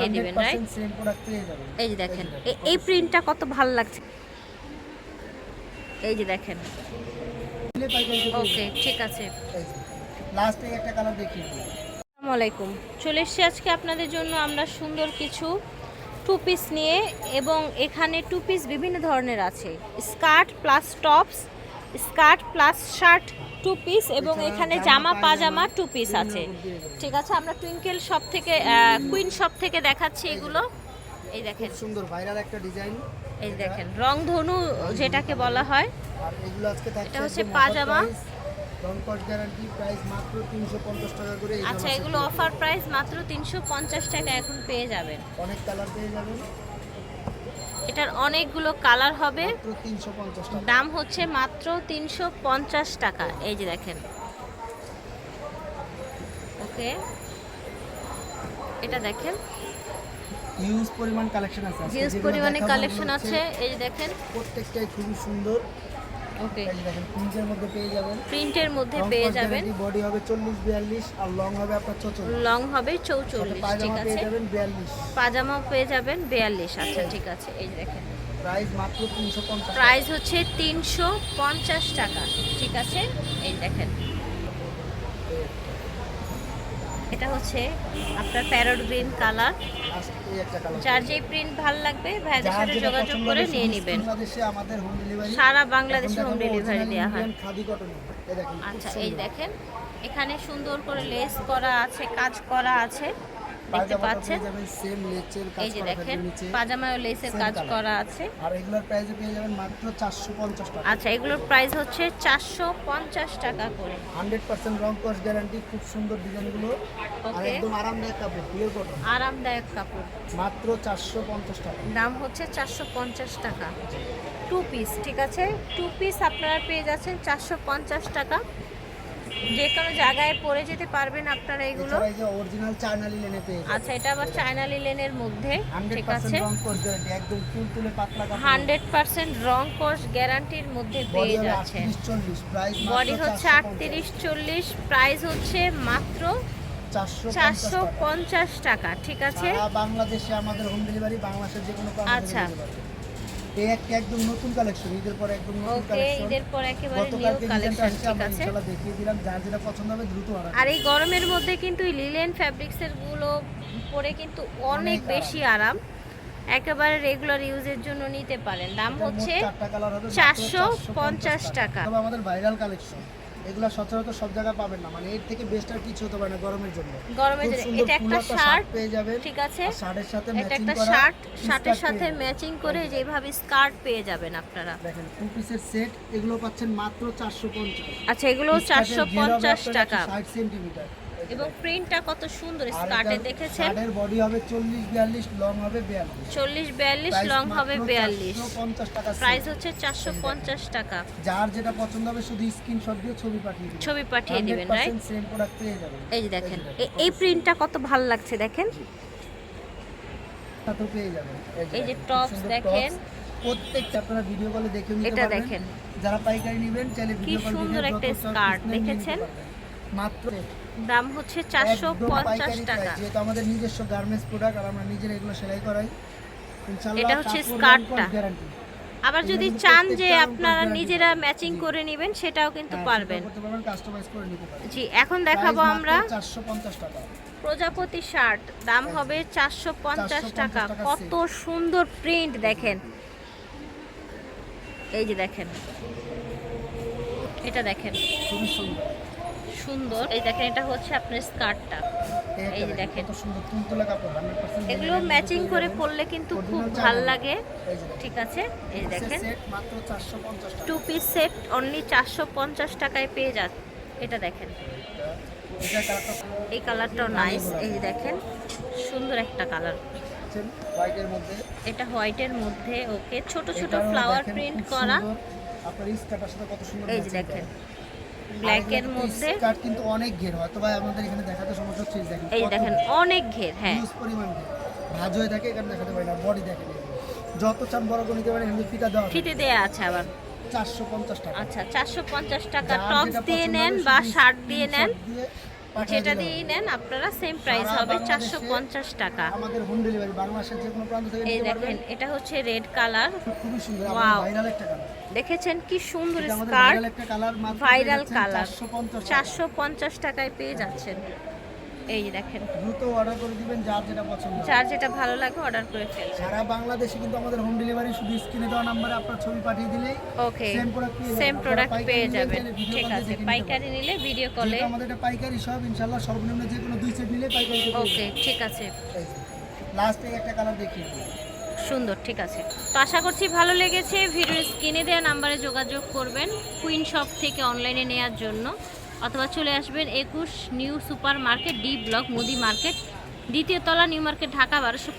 পাঠিয়ে দিবেন রাইট এই যে দেখেন এই প্রিন্টটা কত ভালো লাগছে। এই যে দেখেন। ওকে ঠিক আছে। লাস্টে একটা কালার দেখিয়ে দিই আসসালামু আলাইকুম। চলে এসেছি আজকে আপনাদের জন্য আমরা সুন্দর কিছু টু পিস নিয়ে এবং এখানে টু পিস বিভিন্ন ধরনের আছে। Skirt plus tops skirt plus shirt two piece এবং এখানে জামা, জামা পাজামা টু পিস আছে। ঠিক আছে আমরা টুইঙ্কেল শপ থেকে কুইন শপ থেকে দেখাচ্ছি এগুলো। এই দেখেন। সুন্দর ভাইরাল একটা ডিজাইন এই দেখেন রংধনু যেটাকে বলা হয়। এটা হচ্ছে পাজামা। রং কট গ্যারান্টি প্রাইস মাত্র 350 টাকা করে এই আচ্ছা এগুলো অফার প্রাইস মাত্র তিনশো পঞ্চাশ টাকা এখন পেয়ে যাবেন। অনেক কালার পেয়ে যাবেন। এটার অনেকগুলো কালার হবে। মাত্র 350 টাকা। দাম হচ্ছে মাত্র তিনশো পঞ্চাশ টাকা। এই যে দেখেন। ওকে। এটা দেখেন। হিউজ পরিমাণ কালেকশন আছে। হিউজ পরিমাণে কালেকশন আছে। এই যে দেখেন। প্রত্যেকটাই খুবই সুন্দর। ওকে প্রিন্টের মধ্যে পেয়ে যাবেন। প্রিন্টের মধ্যে পেয়ে যাবেন। বডি হবে 40 42 আর লং হবে আপনার 44 লং হবে সাথে চৌচল্লিশ ঠিক পায়জামা পেয়ে আছে। যাবেন 42 পাজামাও পেয়ে যাবেন বিয়াল্লিশ আচ্ছা ঠিক আছে এই দেখেন। প্রাইস মাত্র 350 প্রাইস হচ্ছে তিনশো পঞ্চাশ টাকা ঠিক আছে? এই দেখেন। এটা হচ্ছে আপনার প্যারট গ্রিন কালার। যার যে প্রিন্ট ভালো লাগবে ভাইদের সাথে যোগাযোগ করে নিয়ে নেবেন। সারা বাংলাদেশে হোম ডেলিভারি দেওয়া হয় আচ্ছা এই দেখেন এখানে সুন্দর করে লেস করা আছে কাজ করা আছে। দেখতে পাচ্ছেন। এই যে দেখেন পাজামায় লেসের কাজ করা আছে। আর এগুলোর প্রাইসে পেয়ে যাবেন মাত্র 450 টাকা। আচ্ছা এগুলোর প্রাইস হচ্ছে চারশো পঞ্চাশ টাকা করে। 100% রং কস গ্যারান্টি খুব সুন্দর ডিজাইনগুলো। আর একদম আরামদায়ক কাপড় পিওর কটন আরামদায়ক কাপড়। মাত্র 450 টাকা। দাম হচ্ছে চারশো পঞ্চাশ টাকা। টু পিস ঠিক আছে? টু পিস আপনারা পেয়ে যাচ্ছেন চারশো পঞ্চাশ টাকা। যে কোনো জায়গায় পরে যেতে পারবেন আপনারা এগুলো। অরিজিনাল পেয়ে আচ্ছা এটা আবার চায়না লিলেনের মধ্যে ঠিক আছে? 100% একদম ফুল তুলে পাতলা কাপড়। হান্ড্রেড পার্সেন্ট রং কোর্স গ্যারান্টির মধ্যে পেয়ে যাচ্ছেন 38 40 প্রাইস বডি হচ্ছে আটত্রিশ চল্লিশ প্রাইস হচ্ছে মাত্র 450 চারশো টাকা। পঞ্চাশ টাকা ঠিক আছে? বাংলাদেশে আমাদের হোম ডেলিভারি বাংলাদেশের যে কোনো আচ্ছা। নিতে পারবেন। এই একটা একদম নতুন কালেকশন ঈদের পরে একদম নতুন কালেকশন ঈদের পর একেবারে নিউ কালেকশন ঠিক আছে। ইনশাআল্লাহ দেখিয়ে দিলাম যার যেটা পছন্দ হবে দ্রুত অর্ডার আর এই গরমের মধ্যে কিন্তু লিলেন ফ্যাব্রিক্সেরগুলো পরে কিন্তু অনেক বেশি আরাম। একেবারে রেগুলার ইউজের জন্য নিতে পারেন। দাম হচ্ছে চারশো 450 টাকা। আমাদের ভাইরাল কালেকশন এগুলা সচরাচর সব জায়গায় পাবেন না। মানে এর থেকে বেস্ট আর কিছু হতে পারে না গরমের জন্য। গরমের জন্য। এটা একটা শার্ট পেয়ে যাবেন। ঠিক আছে। শার্টের সাথে এটা ম্যাচিং একটা শার্ট শার্টের সাথে ম্যাচিং করে যেভাবে স্কার্ট পেয়ে যাবেন আপনারা। দেখেন টু পিসের সেট এগুলো পাচ্ছেন মাত্র 450 আচ্ছা এগুলো চারশো পঞ্চাশ টাকা। 60 সেন্টিমিটার এবং প্রিন্টটা কত সুন্দর স্কার্টে দেখেছেন? শার্টের বডি হবে 40 42 লং হবে 42 চল্লিশ বিয়াল্লিশ Price লং হবে মাত্র বিয়াল্লিশ 450 টাকা প্রাইস হচ্ছে চারশো পঞ্চাশ টাকা। যার যেটা পছন্দ হবে শুধু স্ক্রিনশট দিয়ে ছবি পাঠিয়ে দিবেন। ছবি পাঠিয়ে দিবেন রাইট সেম প্রোডাক্ট পেয়ে যাবেন। এই যে দেখেন এই প্রিন্টটা কত ভালো লাগছে দেখেন? তো পেয়ে যাবেন। এই যে সুন্দর দেখেন। প্রত্যেকটা আপনারা ভিডিও কলে দেখে নিতে এটা দেখেন। যারা পাইকারি নেবেন চাইলে ভিডিও কল সুন্দর একটা নিতে দেখেছেন? মাত্র দাম হচ্ছে চারশো পঞ্চাশ টাকা। যেহেতু আমাদের নিজস্ব গার্মেন্টস প্রোডাক্ট আর আমরা নিজেরা এগুলো সেলাই করাই। ইনশাআল্লাহ এটা হচ্ছে কাপড় skirt রং টা। Coat guarantee। আবার যদি চান যে আপনারা নিজেরা ম্যাচিং করে নেবেন সেটাও কিন্তু হ্যাঁ, পারবেন। করতে পারবেন জি এখন দেখাবো আমরা প্রজাপতি শার্ট দাম হবে চারশো পঞ্চাশ 450 টাকা। টাকা কত সুন্দর প্রিন্ট দেখেন। এই যে দেখেন। এটা দেখেন। খুবই সুন্দর। সুন্দর। এই দেখেন এটা হচ্ছে আপনার স্কার্টটা। এই যে দেখেন কত সুন্দর তুলতুলে কাপড় 100% এগুলো ম্যাচিং করে পরলে কিন্তু খুব ভালো লাগে। যে। ঠিক আছে? এই দেখেন। সেট মাত্র 450 টাকা। টু পিস সেট অনলি চারশো পঞ্চাশ টাকায় পেয়ে যান। এটা দেখেন। এই কালারটাও নাইস এই দেখেন সুন্দর একটা কালার। হোয়াইটের মধ্যে। এটা হোয়াইটের মধ্যে ওকে। ছোট ছোট ফ্লাওয়ার প্রিন্ট করা। আপনার স্কার্টের সাথে কত সুন্দর এই যে দেখেন। ব্ল্যাকের মধ্যে। স্কার্ট কিন্তু অনেক ঘের হয় তবে আমাদের এখানে দেখাতে সমস্যা হচ্ছে এই দেখেন এই দেখেন অনেক ঘের হ্যাঁ। ইউজ পরিমাণ ঘের। ভাঁজ হয়ে থাকে এখানে দেখাতে পারি না বডি দেখেন। যত চান বড় করে নিতে পারেন এখানে ফিতা দেওয়া ফিতে দেয়া আছে আবার। চারশো পঞ্চাশ টাকা। আচ্ছা চারশো পঞ্চাশ টাকা যার টপস দিয়ে নেন বা শার্ট দিয়ে নেন। যেটা দিয়ে দিয়েই নেন আপনারা সেম প্রাইস হবে চারশো পঞ্চাশ টাকা। আমাদের হোম ডেলিভারি বাংলাদেশের যে কোনো প্রান্ত থেকে এই দেখেন এটা হচ্ছে রেড কালার খুবই সুন্দর ভাইরাল একটা কালার দেখেছেন কি সুন্দর স্কার্ট ভাইরাল কালার মাত্র ভাইরাল পেয়ে কালার যাচ্ছেন 450 টাকা। চারশো পঞ্চাশ টাকায় পেয়ে যাচ্ছেন। এই দেখেন। দ্রুত অর্ডার করে দিবেন যার যেটা পছন্দ। যার যেটা ভালো লাগে অর্ডার করে ফেলবেন। সারা বাংলাদেশে কিন্তু আমাদের হোম ডেলিভারি শুধু স্ক্রিনে দেওয়া নাম্বারে আপনার ছবি পাঠিয়ে দিলেই ওকে সেম প্রোডাক্ট পেয়ে যাবেন। ঠিক আছে পাইকারি নিলে ভিডিও কলে আমাদের এটা পাইকারি সব ইনশাআল্লাহ সর্বনিম্ন যে কোনো দুই সেট নিলে পাইকারি ওকে ঠিক আছে। লাস্টে একটা কালার দেখিয়ে সুন্দর ঠিক আছে। তো আশা করছি ভালো লেগেছে। ভিডিওর স্ক্রিনে দেওয়া নাম্বারে যোগাযোগ করবেন। কুইন শপ থেকে অনলাইনে নেওয়ার জন্য। অথবা চলে আসবেন একুশ new super market D block, মুদি মার্কেট, দ্বিতীয় তলা নিউ মার্কেট, ঢাকা বারোশো